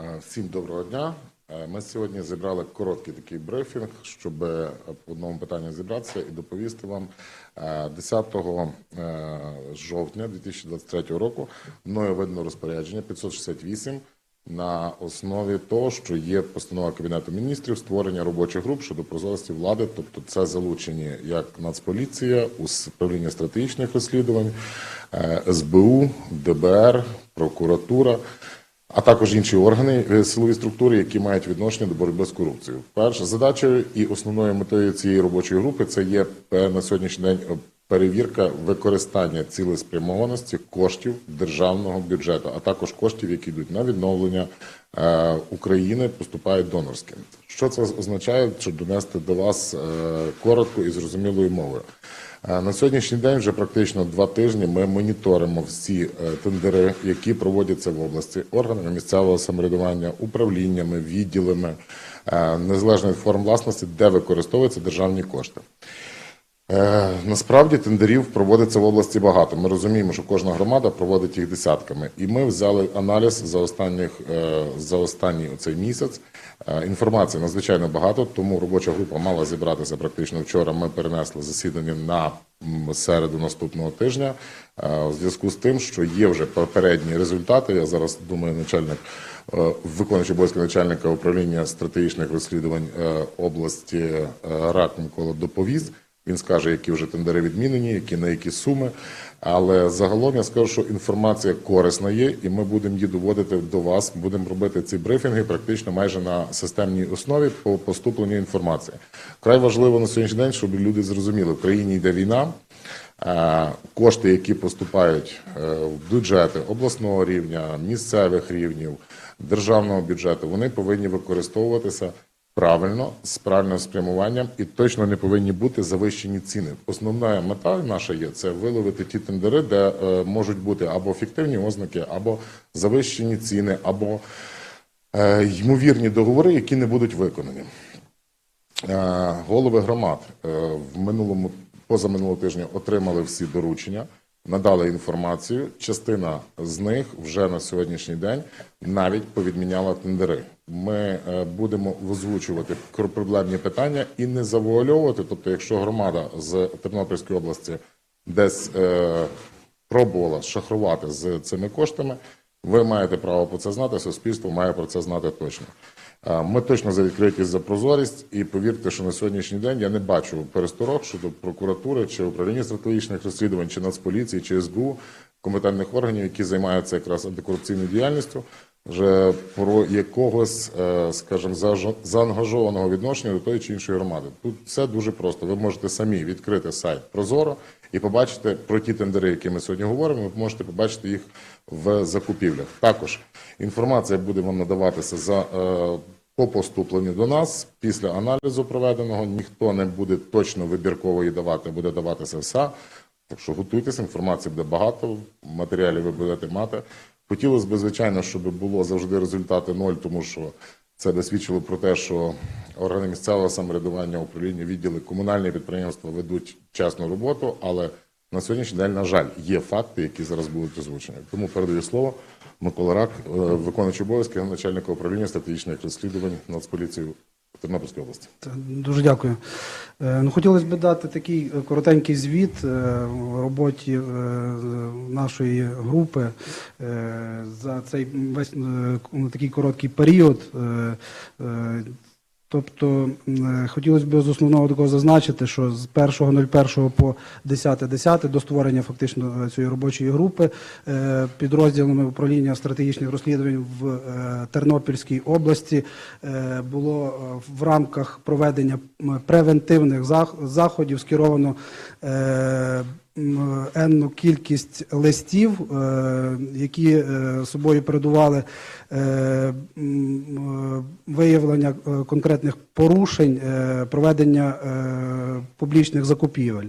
Е, Всім доброго дня. Е, Ми сьогодні зібрали короткий такий брифінг, щоб е, по одному питанню зібратися і доповісти вам. Е, 10 е, жовтня 2023 року мною видно розпорядження 568 на основі того, що є постанова Кабінету міністрів створення робочих груп щодо прозорості влади, тобто це залучені як Нацполіція, управління стратегічних розслідувань, е, СБУ, ДБР, прокуратура, а також інші органи е, силові структури, які мають відношення до боротьби з корупцією. Перша задача і основною метою цієї робочої групи це є е, на сьогоднішній день е, перевірка використання цілеспрямованості коштів державного бюджету, а також коштів, які йдуть на відновлення України, поступають донорським. Що це означає, щоб донести до вас коротко і зрозумілою мовою? Е, На сьогоднішній день вже практично два тижні ми моніторимо всі е, тендери, які проводяться в області органами місцевого самоврядування, управліннями, відділами е, незалежно від форм власності, де використовуються державні кошти. Е, Насправді тендерів проводиться в області багато. Ми розуміємо, що кожна громада проводить їх десятками. І ми взяли аналіз за останніх е, за останній оцей місяць. Е, Інформації надзвичайно багато, тому робоча група мала зібратися практично вчора. Ми перенесли засідання на середу наступного тижня. Е, У зв'язку з тим, що є вже попередні результати. Я зараз думаю, начальник е, виконуючий обов'язки начальника управління стратегічних розслідувань області е, РАК Микола доповість. Він скаже, які вже тендери відмінені, які на які суми. Але загалом я скажу, що інформація корисна є, і ми будемо її доводити до вас. Будемо робити ці брифінги практично майже на системній основі по поступленню інформації. Край важливо на сьогоднішній день, щоб люди зрозуміли, в країні йде війна. Кошти, які поступають е, в бюджети обласного рівня, місцевих рівнів, державного бюджету, вони повинні використовуватися правильно, з правильним спрямуванням і точно не повинні бути завищені ціни. Основна мета наша є це виловити ті тендери, де е, можуть бути або фіктивні ознаки, або завищені ціни, або е, ймовірні договори, які не будуть виконані. Е, Голови громад е, в минулому позаминулого тижня отримали всі доручення, надали інформацію. Частина з них вже на сьогоднішній день навіть повідміняла тендери. Ми е, будемо озвучувати проблемні питання і не завуальовувати. Тобто, якщо громада з Тернопільської області десь е, пробувала шахрувати з цими коштами, ви маєте право про це знати. Суспільство має про це знати точно. Ми точно за відкритість за прозорість, і повірте, що на сьогоднішній день я не бачу пересторог щодо прокуратури чи управління стратегічних розслідувань, чи Нацполіції, чи СБУ, компетентних органів, які займаються якраз антикорупційною діяльністю, вже про якогось, е, скажімо, заангажованого відношення до тої чи іншої громади. Тут все дуже просто. Ви можете самі відкрити сайт Прозоро і побачити про ті тендери, які ми сьогодні говоримо. Ви можете побачити їх в закупівлях. Також інформація буде вам надаватися за е, по поступленню до нас після аналізу проведеного. Ніхто не буде точно вибірково її давати, буде даватися вся. Так що готуйтесь, інформації буде багато, матеріалів ви будете мати. Хотілося б, звичайно, щоб було завжди результати ноль, тому що це би свідчило про те, що органи місцевого самоврядування, управління, відділи, комунальні підприємства ведуть чесну роботу, але на сьогоднішній день, на жаль, є факти, які зараз будуть озвучені. Тому передаю слово Микола Рак, е, виконуючий обов'язки начальника управління стратегічних розслідувань Нацполіції Тернопільської області. Дуже дякую. Е, Ну, хотілося б дати такий е, коротенький звіт в роботі нашої групи за цей весь такий короткий період. Е, е, Тобто хотілося б з основного такого зазначити, що з 1.01 по 10.10 до створення фактично е, цієї робочої групи е, підрозділами управління стратегічних розслідувань в Тернопільській області було в рамках проведення превентивних зах- заходів скеровано енну кількість листів, е, які е, собою передували е, виявлення конкретних порушень, проведення публічних закупівель.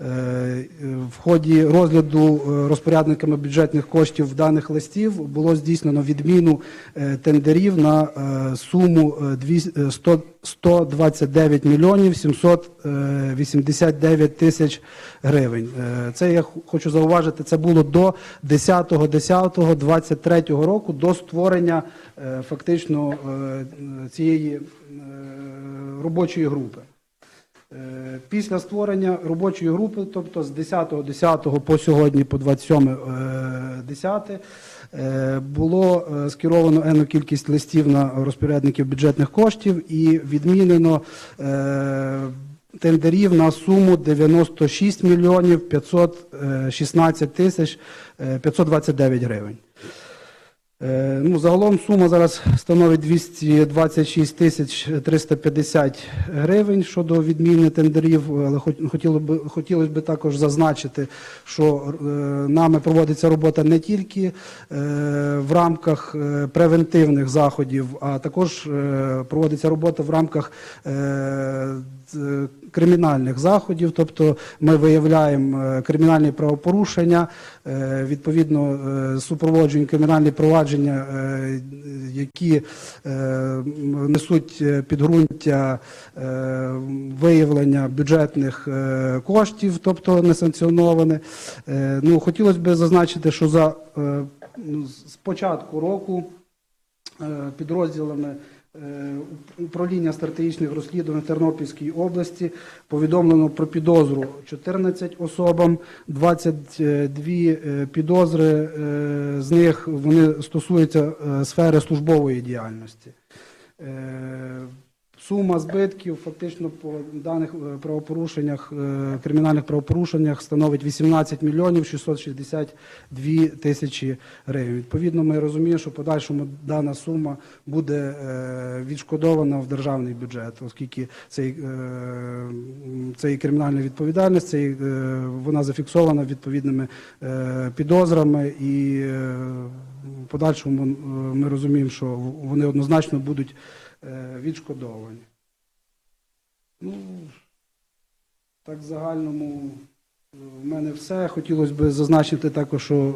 Е, В ході розгляду е, розпорядниками бюджетних коштів даних листів було здійснено відміну е, тендерів на суму е, дві- е, 100 129 мільйонів 789 тисяч гривень. Це я хочу зауважити, це було до 10.10.23 року, до створення фактично цієї робочої групи. Е, Після створення робочої групи, тобто з 10.10 по сьогодні, по 27.10, е, було е, скеровано енну кількість листів на розпорядників бюджетних коштів і відмінено тендерів на суму 96 мільйонів 516 тисяч е, 529 гривень. Е, Ну, загалом сума зараз становить 226 тисяч 350 гривень щодо відміни тендерів, але хотіло б, хотілося б також зазначити, що е, нами проводиться робота не тільки е, в рамках превентивних заходів, а також проводиться робота в рамках кримінальних заходів, тобто ми виявляємо е, кримінальні правопорушення, е, відповідно е, супроводжуємо кримінальні провадження, е, які е, несуть е, підґрунтя е, виявлення бюджетних е, коштів, тобто несанкціоноване. Е, Ну, хотілося б зазначити, що за е, ну, з початку року е, підрозділами е, управління стратегічних розслідувань Тернопільської області повідомлено про підозру 14 особам, 22 е, підозри, е, з них вони стосуються е, сфери службової діяльності. Сума збитків фактично по даних е, правопорушеннях, е, кримінальних правопорушеннях становить 18 мільйонів 662 тисячі гривень. Відповідно, ми розуміємо, що подальшому дана сума буде е, відшкодована в державний бюджет, оскільки цей, цей кримінальна відповідальність, цей, вона зафіксована відповідними підозрами і подальшому ми розуміємо, що вони однозначно будуть відшкодовані. Ну, так в загальному е, в мене все. Хотілося б зазначити також, що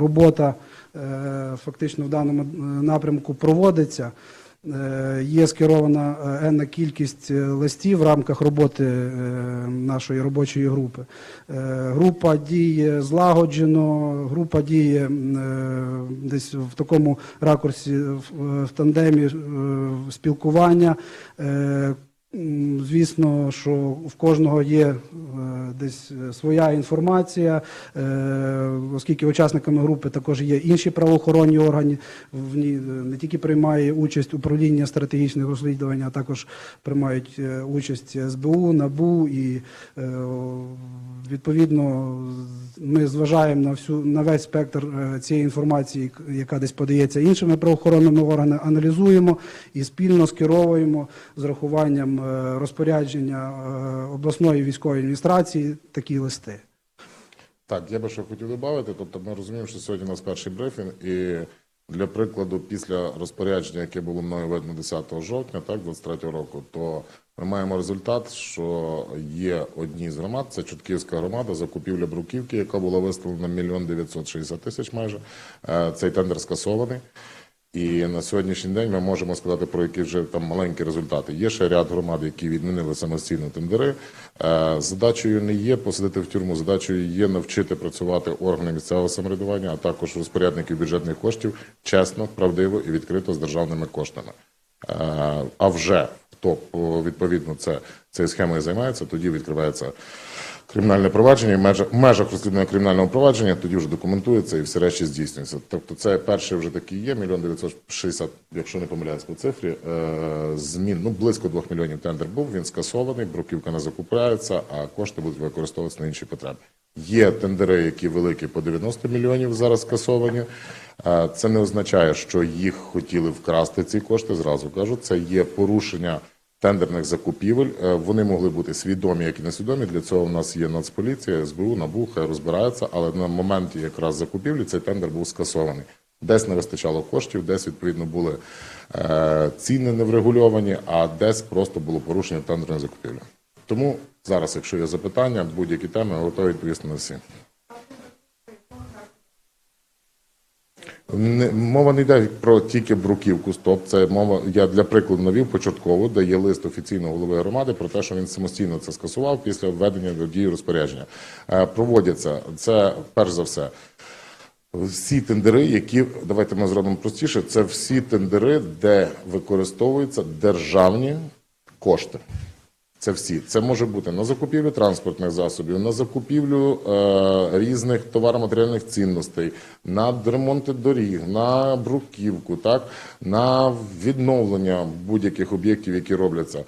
робота е, фактично в даному е, напрямку проводиться. Е, Є скерована е, енна кількість е, листів в рамках роботи нашої робочої групи. Група діє злагоджено, група діє десь в такому ракурсі, в тандемі спілкування. Звісно, що в кожного є е, десь е, своя інформація, е, оскільки учасниками групи також є інші правоохоронні органи. В ній не тільки приймає участь управління стратегічних розслідувань, а також приймають участь СБУ, НАБУ і відповідно ми зважаємо на всю на весь спектр цієї інформації, яка десь подається іншими правоохоронними органами, аналізуємо і спільно скеровуємо з рахуванням розпорядження е, обласної військової адміністрації такі листи. Так, я би ще хотів додати. Тобто, ми розуміємо, що сьогодні у нас перший брифінг, і для прикладу, після розпорядження, яке було мною видно 10 жовтня, так, 23 року, то ми маємо результат, що є одні з громад, це Чутківська громада, закупівля бруківки, яка була виставлена мільйон 960 тисяч майже. Е, Цей тендер скасований. І на сьогоднішній день ми можемо сказати про які вже там маленькі результати. Є ще ряд громад, які відмінили самостійно тендери. Е, Задачею не є посадити в тюрму, задачею є навчити працювати органи місцевого самоврядування, а також розпорядників бюджетних коштів чесно, правдиво і відкрито з державними коштами. Е, А вже хто відповідно це цією схемою займається, тоді відкривається кримінальне провадження в межах, розслідування кримінального провадження тоді вже документується і всі речі здійснюються. Тобто це перший вже такий є, мільйон 960, якщо не помиляюсь по цифрі, е, змін, ну близько 2 мільйонів тендер був, він скасований, бруківка не закупляється, а кошти будуть використовуватися на інші потреби. Є тендери, які великі по 90 мільйонів зараз скасовані. Е, Це не означає, що їх хотіли вкрасти ці кошти, зразу кажу, це є порушення тендерних закупівель. Е, Вони могли бути свідомі, як і несвідомі. Для цього в нас є Нацполіція, СБУ, НАБУ, хай розбираються, але на моменті якраз закупівлі цей тендер був скасований. Десь не вистачало коштів, десь відповідно були е, ціни не врегульовані, а десь просто було порушення тендерної закупівлі. Тому зараз, якщо є запитання, будь-які теми, готові відповісти на всі. Мова не йде про тільки бруківку СТОП. Це мова. Я для прикладу навів початково, де є лист офіційного голови громади про те, що він самостійно це скасував після введення до дії розпорядження. Е, проводяться це перш за все. Всі тендери, які давайте ми зробимо простіше, це всі тендери, де використовуються державні кошти. Це всі. Це може бути на закупівлю транспортних засобів, на закупівлю е, різних товароматеріальних цінностей, на ремонти доріг, на бруківку, так, на відновлення будь-яких об'єктів, які робляться.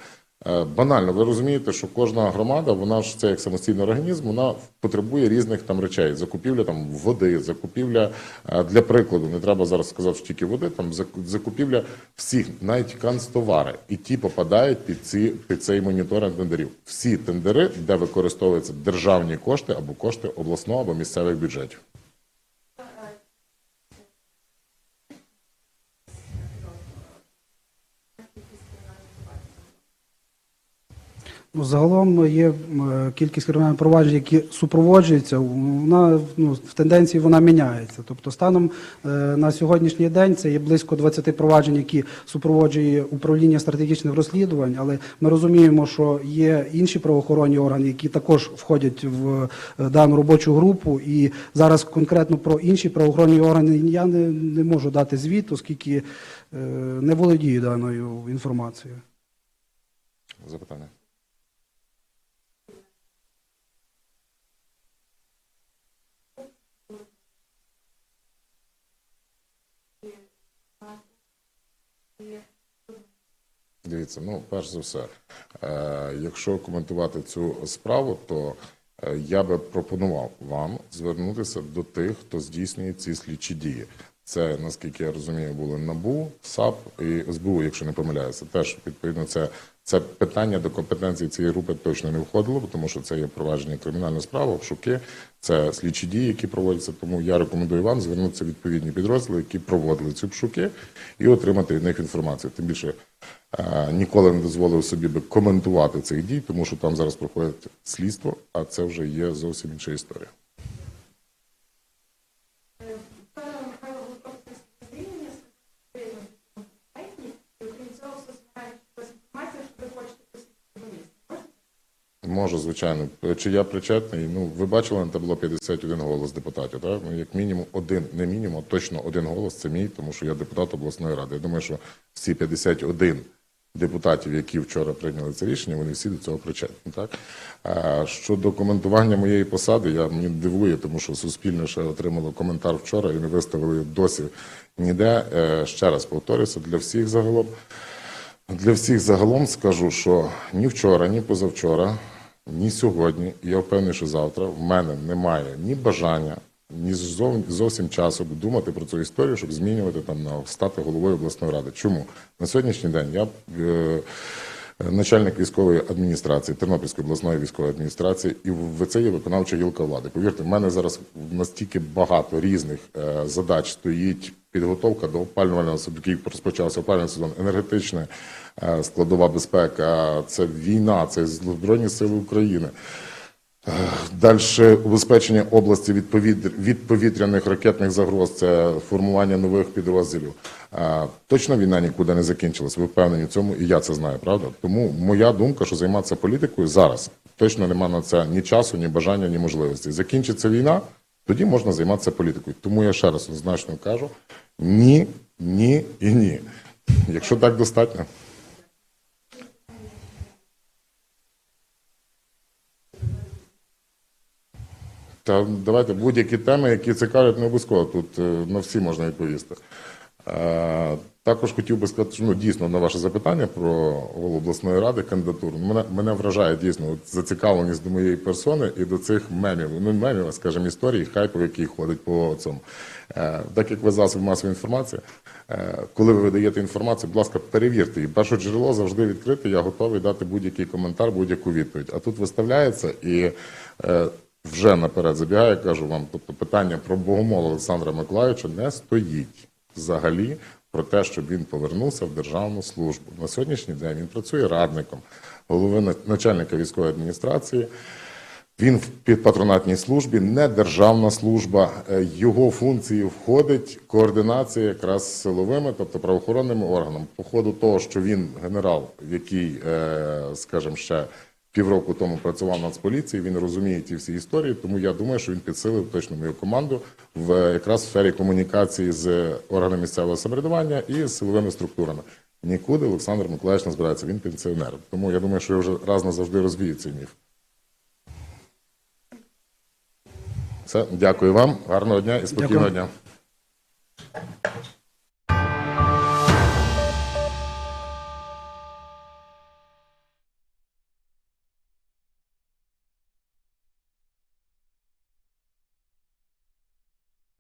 Е, банально, ви розумієте, що кожна громада, вона ж це як самостійний організм, вона потребує різних там речей. Закупівля там води, закупівля е, для прикладу, не треба зараз сказати, що тільки води, там зак- закупівля всіх, навіть канцтовари, і ті попадають під ці під цей моніторинг тендерів. Всі тендери, де використовуються державні кошти або кошти обласного або місцевих бюджетів. Загалом є е, кількість кримінальних проваджень, які супроводжуються. Вона ну, в тенденції вона міняється. Тобто, станом е, на сьогоднішній день це є близько 20 проваджень, які супроводжує управління стратегічних розслідувань. Але ми розуміємо, що є інші правоохоронні органи, які також входять в е, дану робочу групу. І зараз конкретно про інші правоохоронні органи я не, не можу дати звіт, оскільки не володію даною інформацією. Запитання. Дивіться, ну перш за все, е, якщо коментувати цю справу, то е, я би пропонував вам звернутися до тих, хто здійснює ці слідчі дії. Це, наскільки я розумію, були НАБУ, САП і СБУ, якщо не помиляюся. Теж відповідно це, це питання до компетенції цієї групи точно не входило, тому що це є провадження кримінальної справи, обшуки, це слідчі дії, які проводяться. Тому я рекомендую вам звернутися в відповідні підрозділи, які проводили ці обшуки, і отримати від них інформацію. Тим більше е, ніколи не дозволив собі би коментувати цих дій, тому що там зараз проходить слідство, а це вже є зовсім інша історія. Можу, звичайно. Чи я причетний? Ну, ви бачили на табло 51 голос депутатів, так? Ну, як мінімум один, не мінімум, точно один голос це мій, тому що я депутат обласної ради. Я думаю, що всі 51 депутатів, які вчора прийняли це рішення, вони всі до цього причетні. Так? А щодо коментування моєї посади, я мені дивує, тому що Суспільне ще отримало коментар вчора і не виставили досі ніде. Е, Ще раз повторюся, для всіх загалом. Для всіх загалом скажу, що ні вчора, ні позавчора, ні сьогодні, і я впевнений, що завтра в мене немає ні бажання, ні зовсім часу думати про цю історію, щоб змінювати там на стати головою обласної ради. Чому на сьогоднішній день я е, начальник військової адміністрації Тернопільської обласної військової адміністрації, і в це є виконавча гілка влади. Повірте, в мене зараз настільки багато різних е, задач стоїть. Підготовка до опалювального який розпочався опалювальний сезон, енергетична е, складова безпека, це війна, це Збройні Сили України. Далі убезпечення області від, повітря, від повітряних ракетних загроз, це формування нових підрозділів. Точно війна нікуди не закінчилась. Ви впевнені в цьому, і я це знаю, правда? Тому моя думка, що займатися політикою зараз точно нема на це ні часу, ні бажання, ні можливості. Закінчиться війна, тоді можна займатися політикою. Тому я ще раз однозначно кажу: ні, ні і ні. Якщо так достатньо. Та давайте будь-які теми, які цікавлять, не обов'язково. Тут е, на всі можна відповісти. Також хотів би сказати, що ну, дійсно на ваше запитання про голову обласної ради кандидатуру. Мене, мене вражає дійсно зацікавленість до моєї персони і до цих мемів. Ну, мемів, скажімо, історій, хайпу, який ходить по цьому. Е, Так як ви засіб масової інформації, е, коли ви видаєте інформацію, будь ласка, перевірте її. Перше джерело завжди відкрите, я готовий дати будь-який коментар, будь-яку відповідь. А тут виставляється і. Вже наперед забігаю, кажу вам, тобто питання про Богомола Олександра Миколаївича не стоїть взагалі про те, щоб він повернувся в державну службу. На сьогоднішній день він працює радником голови начальника військової адміністрації. Він в підпатронатній службі, не державна служба. Е, Його функції входить координація якраз з силовими, тобто правоохоронними органами. По ходу того, що він генерал, який, е, скажімо, ще півроку тому працював в Нацполіції, він розуміє ті всі історії, тому я думаю, що він підсилив точно мою команду в е, якраз в сфері комунікації з органами місцевого самоврядування і з силовими структурами. Нікуди Олександр Миколаївич не збирається, він пенсіонер. Тому я думаю, що я вже раз назавжди розвію цей міф. Все, дякую вам, гарного дня і спокійного Дякую. дня.